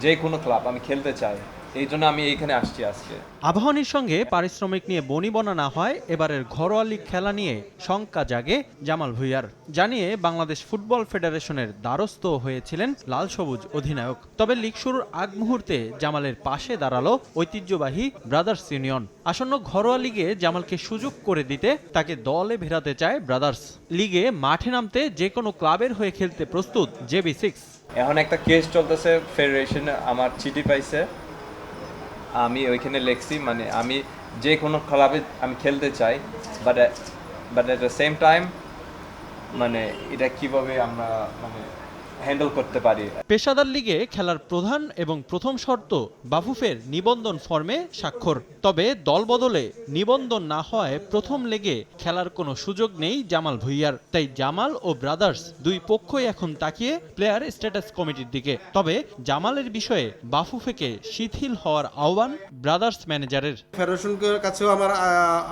যে কোনো ক্লাব আমি খেলতে চাই। এই জন্য আমি এইখানে আসছি আজকে। আবাহনীর সঙ্গে পারিশ্রমিক নিয়ে বনিবনা না হয় এবারের ঘরোয়া লীগ খেলা নিয়ে শঙ্কা জাগে জামাল ভুইয়ার। জানিয়ে বাংলাদেশ ফুটবল ফেডারেশনের দ্বারস্থ হয়েছিলেন লাল সবুজ অধিনায়ক। তবে লীগ শুরুর আগ মুহূর্তে জামালের পাশে দাঁড়াল ঐতিহ্যবাহী ব্রাদার্স ইউনিয়ন। আসন্ন ঘরোয়া লিগে জামালকে সুযোগ করে দিতে তাকে দলে ভেরাতে চায় ব্রাদার্স। লিগে মাঠে নামতে যে কোনো ক্লাবের হয়ে খেলতে প্রস্তুত জেবি সিক্স। এখন একটা কেস চলতেছে ফেডারেশন আমার চিঠি পাইছে। আমি ওইখানে লেখছি মানে আমি যে কোনো ক্লাবে আমি খেলতে চাই but but at the same time মানে এটা কীভাবে আমরা মানে হ্যান্ডেল করতে পারি। পেশাদার লিগে খেলার প্রধান এবং প্রথম শর্ত বাফুফের নিবন্ধন ফর্মে স্বাক্ষর। তবে দল বদলে নিবন্ধন না হয় প্রথম লেগে খেলার কোনো সুযোগ নেই জামাল ভুইয়ার। তাই জামাল ও ব্রাদার্স দুই পক্ষই এখন তাকিয়ে প্লেয়ার স্ট্যাটাস কমিটির দিকে। তবে জামালের বিষয়ে বাফুফেকে শিথিল হওয়ার আহ্বান ব্রাদার্স ম্যানেজারের। ফেডারেশনের কাছেও আমার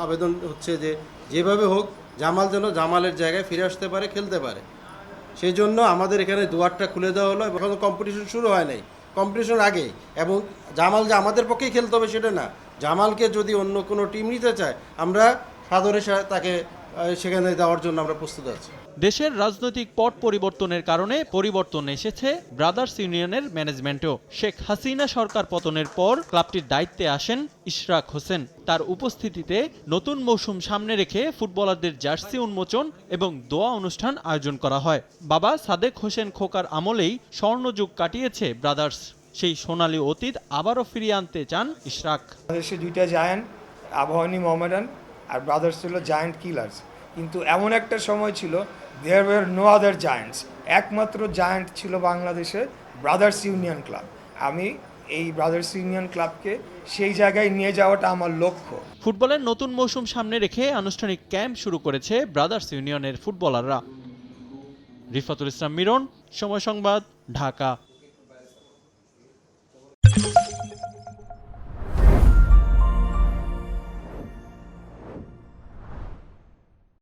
আবেদন হচ্ছে যে যেভাবে হোক জামাল যেন জামালের জায়গায় ফিরে আসতে পারে খেলতে পারে। সেই জন্য আমাদের এখানে দুয়ারটা খুলে দেওয়া হলো এখন কম্পিটিশন শুরু হয় নাই। কম্পিটিশন আগে এবং জামাল যে আমাদের পক্ষেই খেলতে হবে সেটা না। জামালকে যদি অন্য কোনো টিম নিতে চায়, আমরা সাদরে তাকে সেখানে দেওয়ার জন্য আমরা প্রস্তুত আছি। দেশের রাজনৈতিক পট পরিবর্তনের কারণে পরিবর্তন এসেছে ব্রাদার্স ইউনিয়নের ম্যানেজমেন্টেও। শেখ হাসিনা সরকার পতনের পর ক্লাবটির দায়িত্বে আসেন ইশরাক হোসেন। তার উপস্থিতিতে নতুন মৌসুম সামনে রেখে ফুটবলারদের জার্সি উন্মোচন এবং দোয়া অনুষ্ঠান আয়োজন করা হয়। বাবা সাদেক হোসেন খোকার আমলেই স্বর্ণযুগ কাটিয়েছে ব্রাদার্স। সেই সোনালী অতীত আবারও ফিরিয়ে আনতে চান ইশরাক। দুইটা আবাহনী মোহামেডান আর ব্রাদার্স ছিল জায়ান্ট কিলার্স। কিন্তু এমন একটা সময় ছিল there were no other giants একমাত্র জায়ান্ট ছিল বাংলাদেশে ব্রাদার্স ইউনিয়ন ক্লাব আমি এই ব্রাদার্স ইউনিয়ন ক্লাবকে সেই জায়গায় নিয়ে যাওয়াটা আমার লক্ষ্য। ফুটবলের নতুন মৌসুম সামনে রেখে আনুষ্ঠানিক ক্যাম্প শুরু করেছে ব্রাদার্স ইউনিয়নের ফুটবলাররা। রিফাতুল ইসলাম মিরন, সময় সংবাদ, ঢাকা।